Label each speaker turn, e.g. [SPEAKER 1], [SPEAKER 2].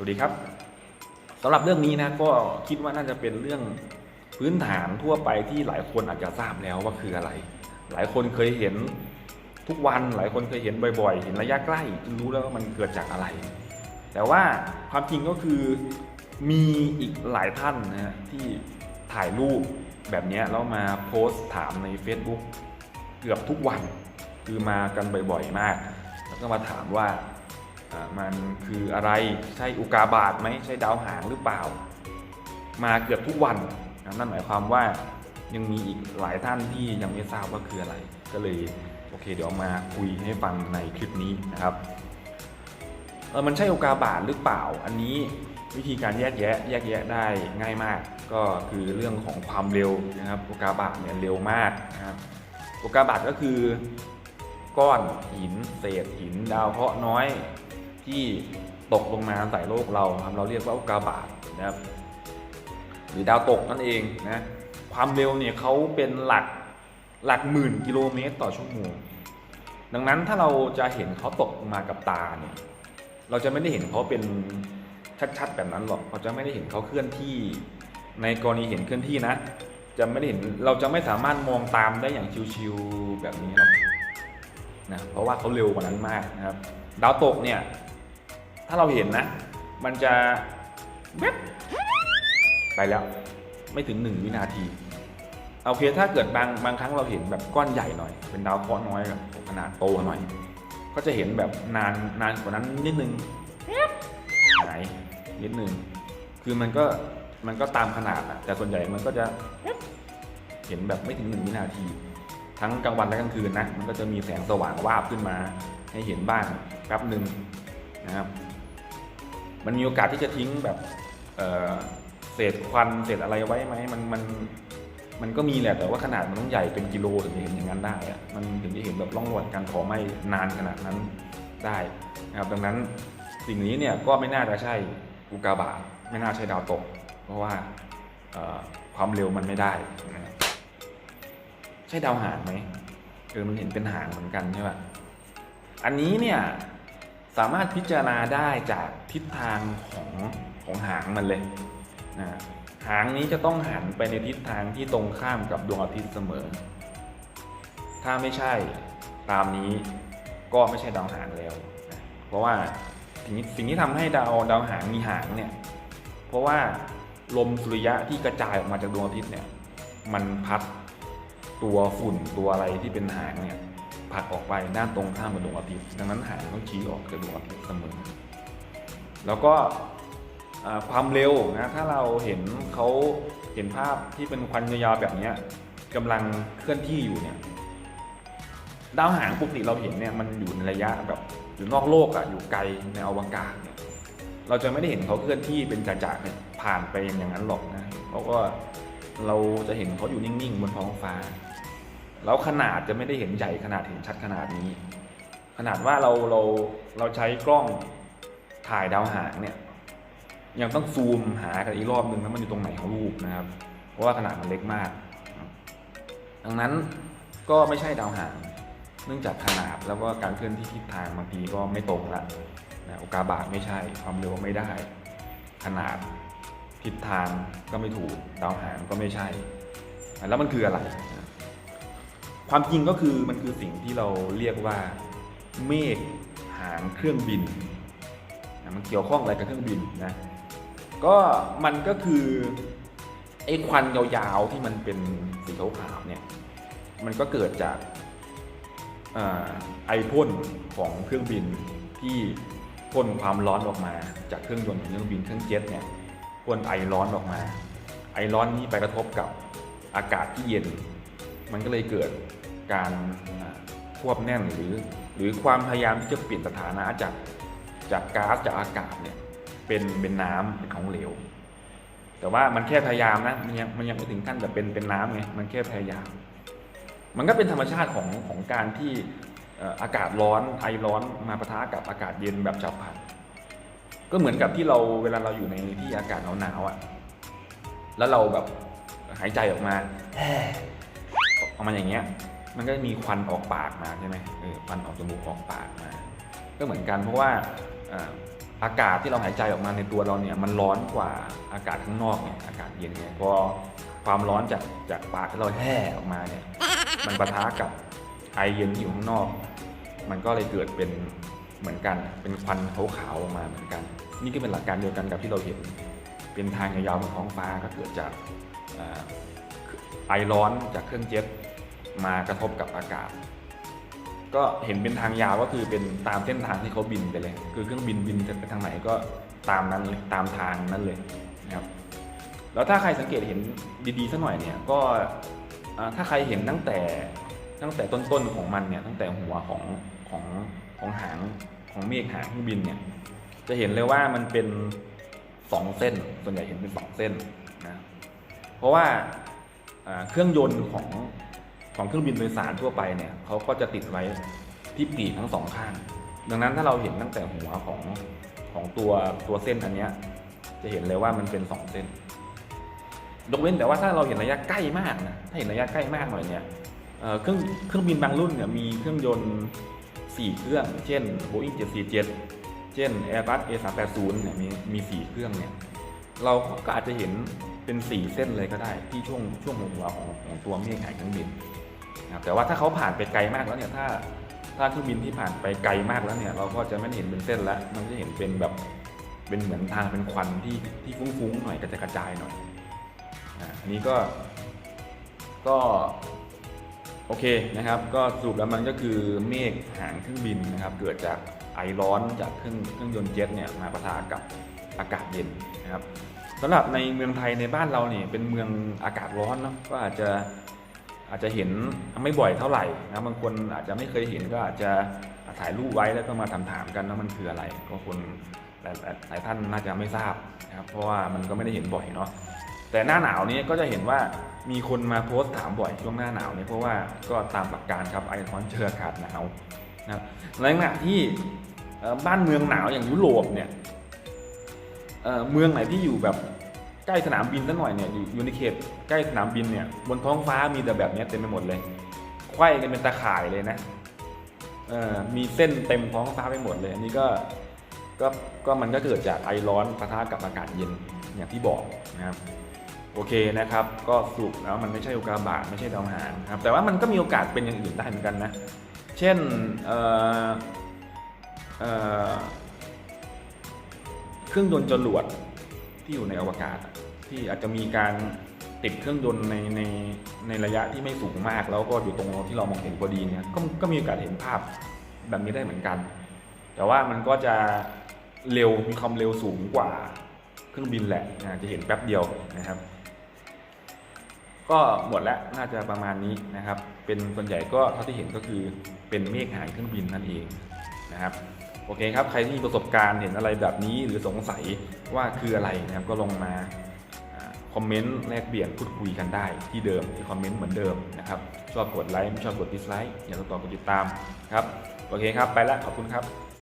[SPEAKER 1] วัสดีครับสำหรับเรื่องนี้นะก็คิดว่าน่าจะเป็นเรื่องพื้นฐานทั่วไปที่หลายคนอาจจะทราบแล้วว่าคืออะไร หลายคนเคยเห็นทุกวันหลายคนเคยเห็นบ่อย ๆ เห็นระยะใกล้จึงรู้แล้วว่ามันเกิดจากอะไร แต่ว่าความจริงก็คือมีอีกหลายท่านนะฮะที่ถ่ายรูปแบบนี้แล้วมาโพสต์ถามใน Facebook เกือบทุกวัน คือมากันบ่อยๆมาก แล้วก็มาถามว่า มันคืออะไรใช่อุกาบาตไหมใช่ดาวหางหรือเปล่า มาเกือบทุกวันนะนั่นหมายความว่ายังมีอีกหลายท่านที่ยังไม่ทราบว่าคืออะไร ก็เลยโอเคเดี๋ยวมาคุยให้ฟังในคลิปนี้นะครับเออมันใช่อุกาบาตหรือเปล่า อันนี้วิธีการแยกแยะแยกแยะได้ง่ายมาก ก็คือเรื่องของความเร็วนะครับอุกาบาตเนี่ยเร็วมากนะครับอุกาบาตก็คือ ก้อนหิน เศษหิน ดาวเคราะห์น้อย ที่ตกลงมาใส่โลกเราครับเราเรียกว่าอุกาบาตนะครับหรือดาวตกนั่นเองนะความเร็วเนี่ยเขาเป็นหลักหลักหมื่นกิโลเมตรต่อชั่วโมงดังนั้นถ้าเราจะเห็นเขาตกมากับตาเนี่ยเราจะไม่ได้เห็นเขาเป็นชัดๆแบบนั้นหรอกเราจะไม่ได้เห็นเขาเคลื่อนที่ในกรณีเห็นเคลื่อนที่นะ จะไม่ได้เห็นเราจะไม่สามารถมองตามได้อย่างชิวๆแบบนี้หรอกนะเพราะว่าเขาเร็วกว่านั้นมากนะครับ ดาวตกเนี่ย ถ้าเราเห็นนะ มันจะแวบไปแล้ว ไม่ถึงหนึ่งวินาทีโอเคถ้าเกิดบางบางครั้งเราเห็นแบบก้อนใหญ่หน่อย เป็นดาวเคราะห์น้อยแบบขนาดโตหน่อย ก็จะเห็นแบบนานนานกว่านั้นนิดนึงหายนิดนึงคือมันก็มันก็ตามขนาดอะแต่ส่วนใหญ่มันก็จะเห็นแบบไม่ถึงหนึ่งวินาที ทั้งกลางวันและกลางคืนนะมันก็จะมีแสงสว่างวาบขึ้นมา ให้เห็นบ้างแป๊บหนึ่งนะครับ มันมีโอกาสที่จะทิ้งแบบเเศษควันเศษอะไรไว้ไหมมันมันมันก็มีแหละแต่ว่าขนาดมันต้องใหญ่เป็นกิโลถึงจะเห็นอย่างนั้นได้มันถึงจะเห็นแบบร่องรอยการเผาไหม้นานขนาดนั้นได้นะครับดังนั้นสิ่งนี้เนี่ยก็ไม่น่าจะใช่อุกาบาตไม่น่าใช่ดาวตก เพราะว่าความเร็วมันไม่ได้นะใช่ดาวหางไหมเออมันเห็นเป็นหางเหมือนกันใช่ป่ะอันนี้เนี่ย สามารถพิจารณาได้จากทิศทางของของหางมันเลยนะหางนี้จะต้องหันไปในทิศทางที่ตรงข้ามกับดวงอาทิตย์เสมอ ถ้าไม่ใช่ตามนี้ก็ไม่ใช่ดาวหางแล้วนะเพราะว่าสิ่งที่สิ่งที่ทำให้ดาวดาวหางมีหางเนี่ยเพราะว่าลมสุริยะที่กระจายออกมาจากดวงอาทิตย์เนี่ยมันพัดตัวฝุ่นตัวอะไรที่เป็นหางเนี่ย ผลักออกไปด้านตรงข้ามกับดวงอาทิตย์ดังนั้นหางต้องชี้ออกจากดวงอาทิตย์เสมอ แล้วก็ความเร็วนะถ้าเราเห็นเขาเห็นภาพที่เป็นควันยาวๆแบบนี้กำลังเคลื่อนที่อยู่เนี่ยดาวหางปกติเราเห็นเนี่ยมันอยู่ในระยะแบบอยู่นอกโลกอะอยู่ไกลในอวกาศเนี่ยเราจะไม่ได้เห็นเขาเคลื่อนที่เป็นจ่าๆเนี่ยผ่านไปอย่างนั้นหรอกนะเพราะว่าเราจะเห็นเขาอยู่นิ่งๆบนท้องฟ้า แล้วขนาดจะไม่ได้เห็นใหญ่ขนาดเห็นชัดขนาดนี้ ขนาดว่าเราเราเราใช้กล้องถ่ายดาวหางเนี่ยยังต้องซูมหากันอีกรอบนึงว่ามันอยู่ตรงไหนของรูปนะครับ เพราะว่าขนาดมันเล็กมาก ดังนั้นก็ไม่ใช่ดาวหาง เนื่องจากขนาดแล้วก็การเคลื่อนที่ทิศทางบางทีก็ไม่ตรงละนะโอกาบาตไม่ใช่ความเร็วไม่ได้ ขนาดทิศทางก็ไม่ถูกดาวหางก็ไม่ใช่ แล้วมันคืออะไร ความจริงก็คือมันคือสิ่งที่เราเรียกว่าเมฆหางเครื่องบินนะมันเกี่ยวข้องอะไรกับเครื่องบินนะก็มันก็คือไอ้ควันยาวๆที่มันเป็นสีขาวๆเนี่ยมันก็เกิดจากอไอพ่นของเครื่องบินที่พ่นความร้อนออกมา จากเครื่องยนต์ของเครื่องบินเครื่องเจ็ตเนี่ยพ่นไอร้อนออกมา ไอร้อนนี้ไปกระทบกับอากาศที่เย็น มันก็เลยเกิด การควบแน่นหรือหรือความพยายามที่จะเปลี่ยนสถานะจากจากก๊าซจากอากาศเนี่ยเป็นเป็นน้ำเป็นของเหลว แต่ว่ามันแค่พยายามนะมันยังมันยังไม่ถึงขั้นแบบเป็นเป็นน้ำไงมันแค่พยายาม มันก็เป็นธรรมชาติของของการที่อากาศร้อนไอร้อนมาปะทะกับอากาศเย็นแบบฉับพลันก็เหมือนกับที่เราเวลาเราอยู่ในที่อากาศหนาวๆอะแล้วเราแบบหายใจออกมาออกมาอย่างเงี้ย มันก็มีควันออกปากมาใช่ไหมเออควันออกจมูกออกปากมา ก็เหมือนกันเพราะว่าอากาศที่เราหายใจออกมาในตัวเราเนี่ยมันร้อนกว่าอากาศข้างนอกเนี่ยอากาศเย็นเนี่ยพอความร้อนจากจากปากที่เราแห่ออกมาเนี่ยมันปะทะกับไอเย็นที่อยู่ข้างนอก มันก็เลยเกิดเป็นเหมือนกัน เป็นควันขาวๆออกมาเหมือนกัน นี่ก็เป็นหลักการเดียวกันกับที่เราเห็น เป็นทางยาวๆบนท้องฟ้าก็เกิดจากไอร้อนจากเครื่องเจ็ต มากระทบกับอากาศ ก็เห็นเป็นทางยาวก็คือเป็นตามเส้นทางที่เขาบินไปเลย คือเครื่องบินบินไปทางไหนก็ตามนั้นเลยตามทางนั้นเลยนะครับแล้วถ้าใครสังเกตเห็นดีๆสักหน่อยเนี่ยก็ถ้าใครเห็นตั้งแต่ตั้งแต่ต้นๆของมันเนี่ยตั้งแต่หัวของของของหางของเมฆหางเครื่องบินเนี่ยจะเห็นเลยว่ามันเป็นสองเส้น ส่วนใหญ่เห็นเป็นสองเส้นนะเพราะว่าเครื่องยนต์ของ ของเครื่องบินโดยสารทั่วไปเนี่ยเขาก็จะติดไว้ที่ปีกทั้งสองข้าง ดังนั้นถ้าเราเห็นตั้งแต่หัวของของตัวตัวเส้นอันเนี้ยจะเห็นเลยว่ามันเป็นสองเส้นยกเว้นแต่ว่าถ้าเราเห็นระยะใกล้มากนะถ้าเห็นระยะใกล้มากหน่อยเนี่ยเเครื่องเครื่องบินบางรุ่นเนี่ยมีเครื่องยนต์ 4 เครื่อง เช่น Boeing 747 เช่น Airbus A380 เนี่ยมีมี 4 เครื่องเนี่ยเราก็อาจจะเห็นเป็น 4 เส้นเลยก็ได้ที่ช่วงช่วงหัวของของตัวเมฆหางเครื่องบิน นะครับแต่ว่าถ้าเขาผ่านไปไกลมากแล้วเนี่ยถ้าถ้าเครื่องบินที่ผ่านไปไกลมากแล้วเนี่ยเราก็จะไม่เห็นเป็นเส้นแล้วมันจะเห็นเป็นแบบเป็นเหมือนทางเป็นควันที่ที่ฟุ้งๆหน่อยกระจายกระจายหน่อยอันนี้ก็ก็โอเคนะครับ ก็สรุปแล้วมันก็คือเมฆหางเครื่องบินนะครับ เกิดจากไอร้อนจากเครื่องเครื่องยนต์เจ็ตเนี่ยมาปะทะกับอากาศเย็นนะครับสำหรับในเมืองไทยในบ้านเราเนี่ยเป็นเมืองอากาศร้อนเนาะก็อาจจะ อาจจะเห็นไม่บ่อยเท่าไหร่นะบางคนอาจจะไม่เคยเห็นก็อาจจะถ่ายรูปไว้แล้วก็มาถามถามๆกันว่ามันคืออะไร ก็คนหลายลายลายท่านน่าจะไม่ทราบนะครับเพราะว่ามันก็ไม่ได้เห็นบ่อยเนาะแต่หน้าหนาวนี้ก็จะเห็นว่ามีคนมาโพสต์ถามบ่อยช่วงหน้าหนาวเนี่ยเพราะว่าก็ตามหลักการครับไอร้อนเจออากาศหนาวนะครับในขณะที่บ้านเมืองหนาวอย่างยุโรปเนี่ยเเมืองไหนที่อยู่แบบ ใกล้สนามบินสักหน่อยเนี่ยอยู่อยู่ในเขตใกล้สนามบินเนี่ยบนท้องฟ้ามีแต่แบบนี้เต็มไปหมดเลยไขว้กันเป็นตาข่ายเลยนะเออมีเส้นเต็มท้องฟ้าไปหมดเลยอันนี้ก็ก็ก็มันก็เกิดจากไอร้อนปะทะกับอากาศเย็นอย่างที่บอกนะครับโอเคนะครับ ก็สรุปแล้วมันไม่ใช่อุกาบาตไม่ใช่ดาวหางครับแต่ว่ามันก็มีโอกาสเป็นอย่างอื่นได้เหมือนกันนะเช่นเออเออเครื่องยนต์จรวด ที่อยู่ในอวกาศ ที่อาจจะมีการติดเครื่องยนต์ในในในระยะที่ไม่สูงมาก แล้วก็อยู่ตรงที่เรามองเห็นพอดีเนี่ยก็ก็มีโอกาสเห็นภาพแบบนี้ได้เหมือนกัน แต่ว่ามันก็จะเร็วมีความเร็วสูงกว่าเครื่องบินแหละจะเห็นแป๊บเดียวนะครับ ก็หมดแล้วน่าจะประมาณนี้นะครับ เป็นส่วนใหญ่ก็เท่าที่เห็นก็คือเป็นเมฆหางเครื่องบินนั่นเองนะครับ โอเคครับ ใครที่มีประสบการณ์เห็นอะไรแบบนี้หรือสงสัยว่าคืออะไรนะครับก็ลงมาคอมเมนต์แลกเปลี่ยนพูดคุยกันได้ที่เดิมที่คอมเมนต์เหมือนเดิมนะครับชอบกดไลค์ไม่ชอบกดดิสไลค์อย่าลืมต่อกดติดตามครับโอเคครับไปแล้วขอบคุณครับ